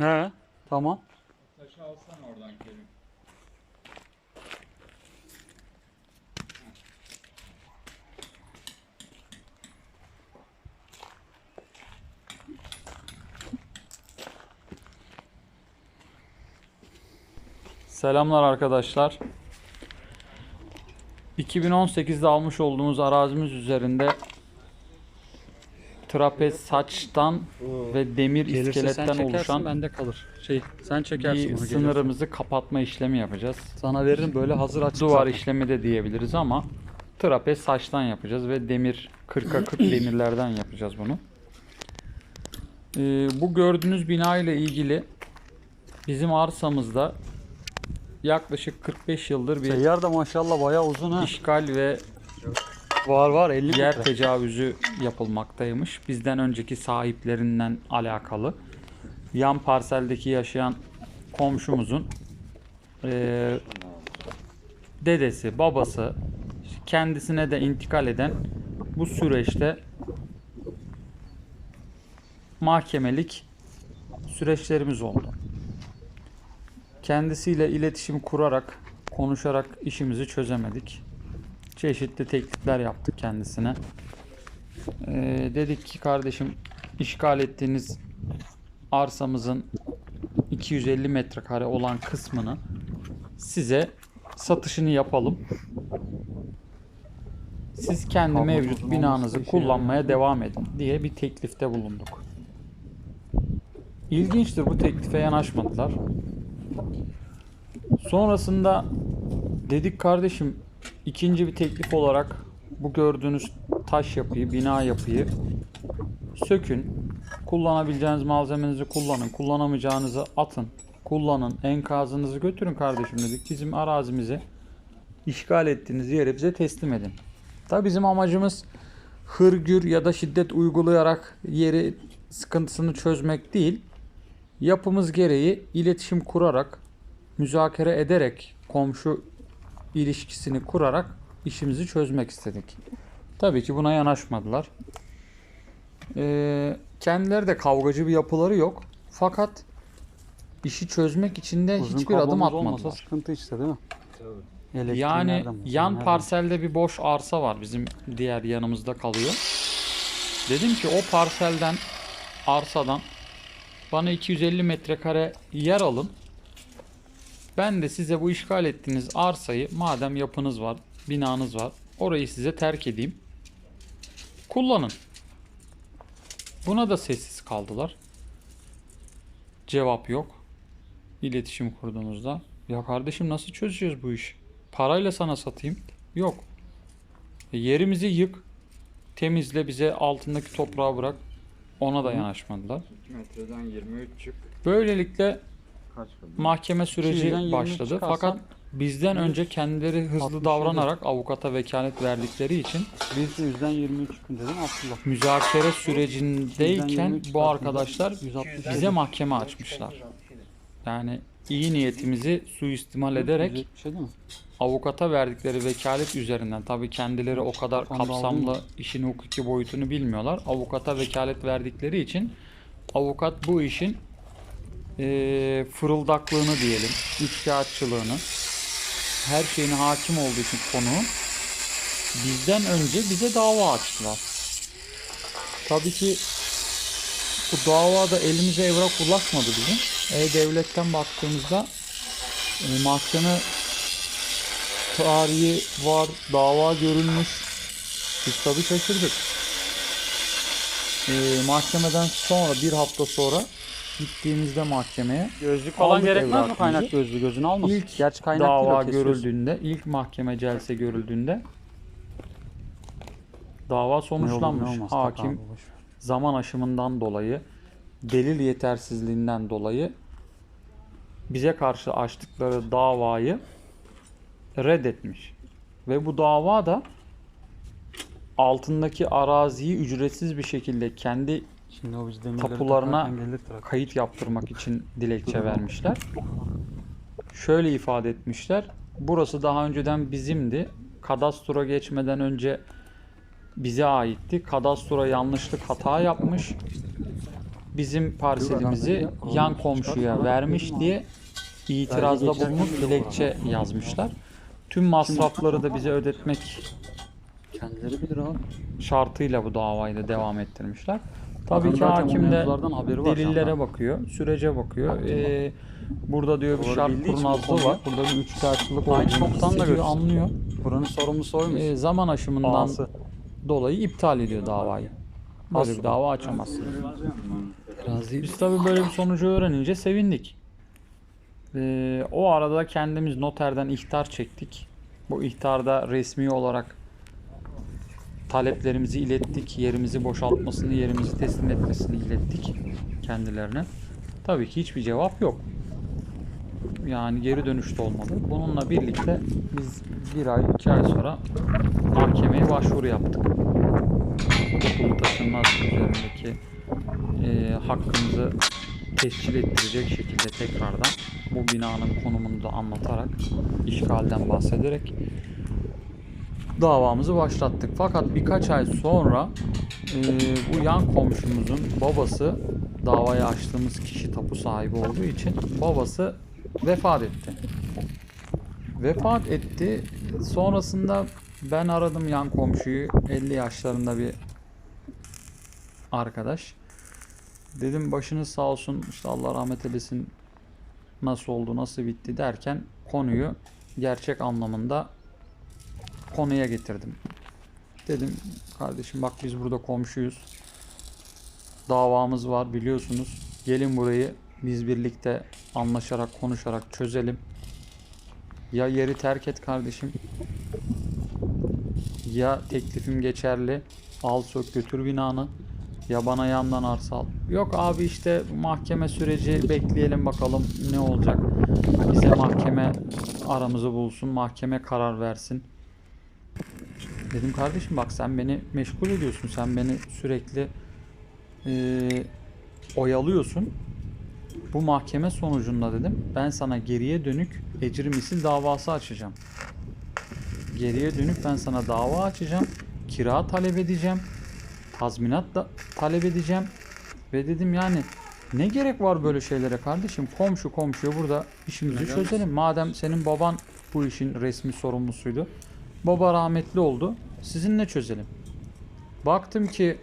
He tamam. Taşı alsana oradan Kerim. Selamlar arkadaşlar. 2018'de almış olduğumuz arazimiz üzerinde trapez saçtan ve demir Gelirse sen iskeletten çekersin oluşan bende kalır. Şey sen çekersin bir bunu gelirse. sınırımızı kapatma işlemi yapacağız. Sana veririm böyle hazır açık. Duvar zaten. işlemi de diyebiliriz ama trapez saçtan yapacağız ve demir 40'a 40 demirlerden yapacağız bunu. Ee, bu gördüğünüz bina ile ilgili bizim arsamızda yaklaşık 45 yıldır bir Seyyar da maşallah bayağı uzun ha. işgal ve Var var 50 yer metre. tecavüzü yapılmaktaymış. Bizden önceki sahiplerinden alakalı. Yan parseldeki yaşayan komşumuzun eee, dedesi, babası kendisine de intikal eden bu süreçte mahkemelik süreçlerimiz oldu. Kendisiyle iletişim kurarak, konuşarak işimizi çözemedik çeşitli teklifler yaptık kendisine. Ee, dedik ki kardeşim işgal ettiğiniz arsamızın 250 metrekare olan kısmını size satışını yapalım. Siz kendi Kablo mevcut binanızı işe kullanmaya devam edin diye bir teklifte bulunduk. İlginçtir bu teklife yanaşmadılar. Sonrasında dedik kardeşim ikinci bir teklif olarak bu gördüğünüz taş yapıyı, bina yapıyı sökün. Kullanabileceğiniz malzemenizi kullanın. Kullanamayacağınızı atın. Kullanın. Enkazınızı götürün kardeşim dedik. Bizim arazimizi işgal ettiğiniz yere bize teslim edin. Tabi bizim amacımız hırgür ya da şiddet uygulayarak yeri sıkıntısını çözmek değil. Yapımız gereği iletişim kurarak, müzakere ederek komşu ilişkisini kurarak işimizi çözmek istedik. Tabii ki buna yanaşmadılar. Ee, kendileri de kavgacı bir yapıları yok. Fakat işi çözmek için de Uzun hiçbir adım kablomuz olmasa atmadılar. sıkıntı işte değil mi? Elektriği Yani nereden yan nereden? parselde bir boş arsa var bizim diğer yanımızda kalıyor. Dedim ki o parselden arsadan bana 250 metrekare yer alın. Ben de size bu işgal ettiğiniz arsayı madem yapınız var, binanız var, orayı size terk edeyim. Kullanın. Buna da sessiz kaldılar. Cevap yok. İletişim kurduğumuzda. Ya kardeşim nasıl çözeceğiz bu işi? Parayla sana satayım. Yok. E, yerimizi yık. Temizle bize altındaki toprağı bırak. Ona da yanaşmadılar. 2 metreden 23 çık. Böylelikle? Mahkeme süreci 200'den 20 başladı. Fakat bizden önce kendileri hızlı 67. davranarak avukata vekalet verdikleri için Biz yüzden 23 gün dedim Abdullah. müzakere sürecindeyken 23 bu arkadaşlar 160 bize mahkeme açmışlar. Yani iyi niyetimizi suistimal ederek 170 değil mi? avukata verdikleri vekalet üzerinden tabii kendileri o kadar kapsamlı işin hukuki boyutunu bilmiyorlar. Avukata vekalet verdikleri için avukat bu işin eee fırıldaklığını diyelim, üçkağıtçılığını, her şeyine hakim olduğu için konuğun bizden önce bize dava açtılar. Tabii ki bu davada elimize evrak ulaşmadı bizim. E-Devlet'ten baktığımızda e, mahkeme tarihi var, dava görülmüş. Biz tabii şaşırdık. Ee, mahkemeden sonra bir hafta sonra gittiğimizde mahkemeye Gözlük falan gerekmez mi kaynak gözlüğü gözünü almasın. ilk Gerçi kaynak dava görüldüğünde, ilk mahkeme celse görüldüğünde dava olur ne sonuçlanmış. olmaz, Hakim abi, zaman aşımından dolayı, delil yetersizliğinden dolayı bize karşı açtıkları davayı reddetmiş. Ve bu dava da altındaki araziyi ücretsiz bir şekilde kendi Şimdi o biz demirleri Tapularına takarken gelir trak. kayıt yaptırmak için dilekçe vermişler. Şöyle ifade etmişler. Burası daha önceden bizimdi. Kadastro geçmeden önce bize aitti. Kadastro yanlışlık hata yapmış. bizim parselimizi ya, yan komşuya vermiş diye itirazda bulunup dilekçe yazmışlar. Tüm masrafları da bize ödetmek Kendileri bilir abi. şartıyla bu davayı da devam ettirmişler. Tabii ki zaten bu hakim de mevzulardan haberi var delillere zaten. bakıyor, sürece bakıyor. Ee, burada diyor bir Doğru şart bildiği için bu kurnazlığı konuyu- var. Burada bir üçkağıtçılık Aynı olduğunu çoktan da görürsün. anlıyor. Buranın sorumlusu oymuş. Ee, zaman aşımından Ağası. dolayı iptal ediyor davayı. Böyle bir dava. Razıyım. Biz tabii böyle bir sonucu öğrenince sevindik. Ee, o arada kendimiz noterden ihtar çektik. Bu ihtarda resmi olarak taleplerimizi ilettik. Yerimizi boşaltmasını, yerimizi teslim etmesini ilettik kendilerine. Tabii ki hiçbir cevap yok. Yani geri dönüşte olmadı. Bununla birlikte biz bir ay, iki ay sonra mahkemeye başvuru yaptık. Okulu taşınmaz üzerindeki e, hakkımızı tescil ettirecek şekilde tekrardan bu binanın konumunu da anlatarak, işgalden bahsederek davamızı başlattık. Fakat birkaç ay sonra e, bu yan komşumuzun babası davayı açtığımız kişi tapu sahibi olduğu için babası vefat etti. Vefat etti. Sonrasında ben aradım yan komşuyu. 50 yaşlarında bir arkadaş. Dedim başınız sağ olsun işte Allah rahmet eylesin nasıl oldu nasıl bitti derken konuyu gerçek anlamında konuya getirdim. Dedim kardeşim bak biz burada komşuyuz. Davamız var biliyorsunuz. Gelin burayı biz birlikte anlaşarak konuşarak çözelim. Ya yeri terk et kardeşim. Ya teklifim geçerli. Al sök götür binanı. Ya bana yandan arsa al. Yok abi işte mahkeme süreci bekleyelim bakalım ne olacak. Bize mahkeme aramızı bulsun. Mahkeme karar versin. Dedim kardeşim bak sen beni meşgul ediyorsun. Sen beni sürekli eee, oyalıyorsun. Bu mahkeme sonucunda dedim ben sana geriye dönük ecri misil davası açacağım. Geriye dönük ben sana dava açacağım. Kira talep edeceğim. Tazminat da talep edeceğim. Ve dedim yani ne gerek var böyle şeylere kardeşim? Komşu komşuya burada işimizi çözelim. Madem senin baban bu işin resmi sorumlusuydu. Baba rahmetli oldu. Sizinle çözelim. Baktım ki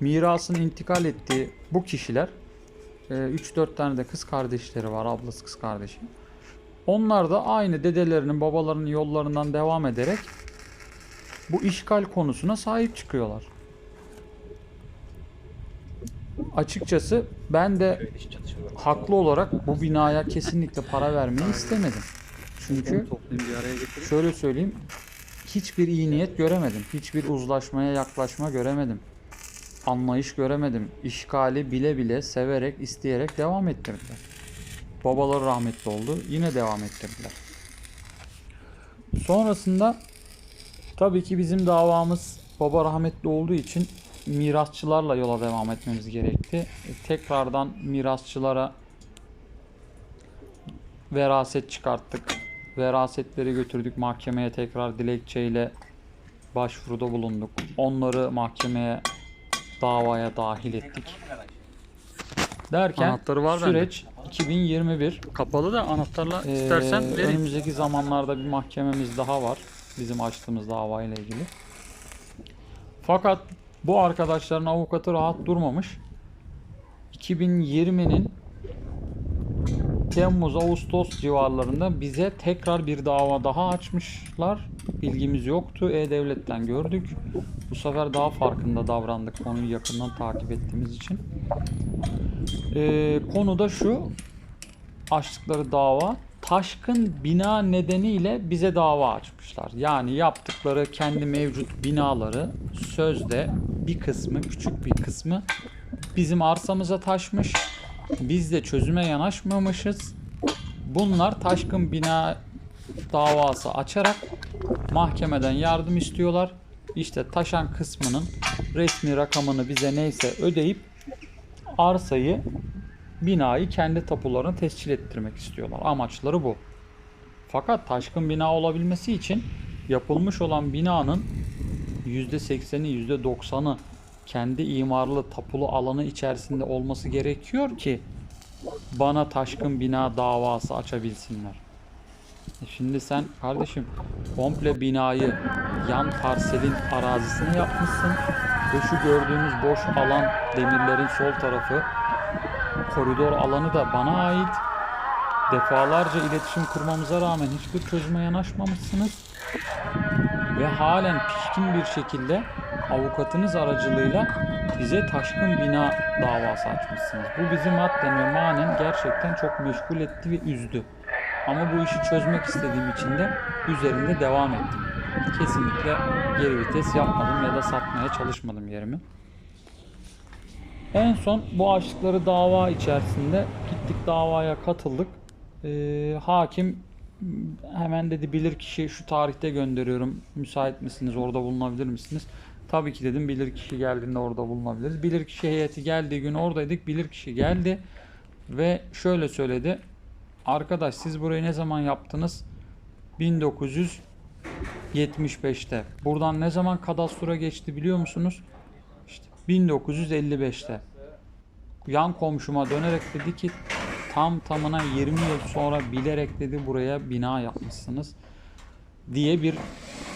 mirasını intikal ettiği bu kişiler 3-4 tane de kız kardeşleri var. Ablası kız kardeşi. Onlar da aynı dedelerinin babalarının yollarından devam ederek bu işgal konusuna sahip çıkıyorlar. Açıkçası ben de haklı olarak bu binaya kesinlikle para vermeyi istemedim. Çünkü şöyle söyleyeyim hiçbir iyi niyet göremedim. Hiçbir uzlaşmaya yaklaşma göremedim. Anlayış göremedim. İşgali bile bile severek, isteyerek devam ettirdiler. Babaları rahmetli oldu. Yine devam ettirdiler. Sonrasında tabii ki bizim davamız baba rahmetli olduğu için mirasçılarla yola devam etmemiz gerekti. E, Tekrardan mirasçılara veraset çıkarttık. Verasetleri götürdük mahkemeye tekrar dilekçeyle başvuruda bulunduk. Onları mahkemeye davaya dahil ettik. Derken Anahtarı var bende. süreç 2021 kapalı da anahtarla ee, istersen vereyim. önümüzdeki zamanlarda bir mahkememiz daha var. Bizim açtığımız davayla ilgili. Fakat bu arkadaşların avukatı rahat durmamış. 2020'nin Temmuz Ağustos civarlarında bize tekrar bir dava daha açmışlar. Bilgimiz yoktu. E-Devlet'ten gördük. Bu sefer daha farkında davrandık konuyu yakından takip ettiğimiz için. Ee, konu da şu açtıkları dava taşkın bina nedeniyle bize dava açmışlar. Yani yaptıkları kendi mevcut binaları sözde bir kısmı küçük bir kısmı bizim arsamıza taşmış. Biz de çözüme yanaşmamışız. Bunlar taşkın bina davası açarak mahkemeden yardım istiyorlar. İşte taşan kısmının resmi rakamını bize neyse ödeyip arsayı binayı kendi tapularına tescil ettirmek istiyorlar. Amaçları bu. Fakat taşkın bina olabilmesi için yapılmış olan binanın %80'i %90'ı kendi imarlı tapulu alanı içerisinde olması gerekiyor ki bana taşkın bina davası açabilsinler. E Şimdi sen kardeşim komple binayı yan parselin arazisine yapmışsın ve şu gördüğünüz boş alan demirlerin sol tarafı koridor alanı da bana ait. Defalarca iletişim kurmamıza rağmen hiçbir çözüme yanaşmamışsınız. Ve halen pişkin bir şekilde avukatınız aracılığıyla bize taşkın bina davası açmışsınız. Bu bizi madden ve manen gerçekten çok meşgul etti ve üzdü. Ama bu işi çözmek istediğim için de üzerinde devam ettim. Kesinlikle geri vites yapmadım ya da satmaya çalışmadım yerimi. En son bu açtıkları dava içerisinde gittik davaya katıldık. Ee, hakim hemen dedi bilir kişi şu tarihte gönderiyorum. Müsait misiniz? Orada bulunabilir misiniz? Tabii ki dedim bilir kişi geldiğinde orada bulunabiliriz. Bilir kişi heyeti geldiği gün oradaydık. Bilir kişi geldi ve şöyle söyledi. Arkadaş siz burayı ne zaman yaptınız? 1975'te. Buradan ne zaman kadastura geçti biliyor musunuz? İşte 1955'te. Yan komşuma dönerek dedi ki tam tamına 20 yıl sonra bilerek dedi buraya bina yapmışsınız diye bir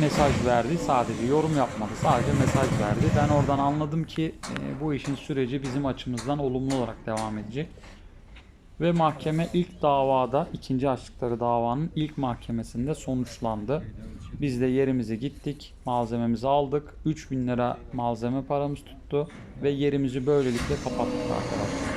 mesaj verdi. Sadece yorum yapmadı. Sadece mesaj verdi. Ben oradan anladım ki e, bu işin süreci bizim açımızdan olumlu olarak devam edecek. Ve mahkeme ilk davada, ikinci açtıkları davanın ilk mahkemesinde sonuçlandı. Biz de yerimize gittik, malzememizi aldık. 3000 lira malzeme paramız tuttu ve yerimizi böylelikle kapattık arkadaşlar.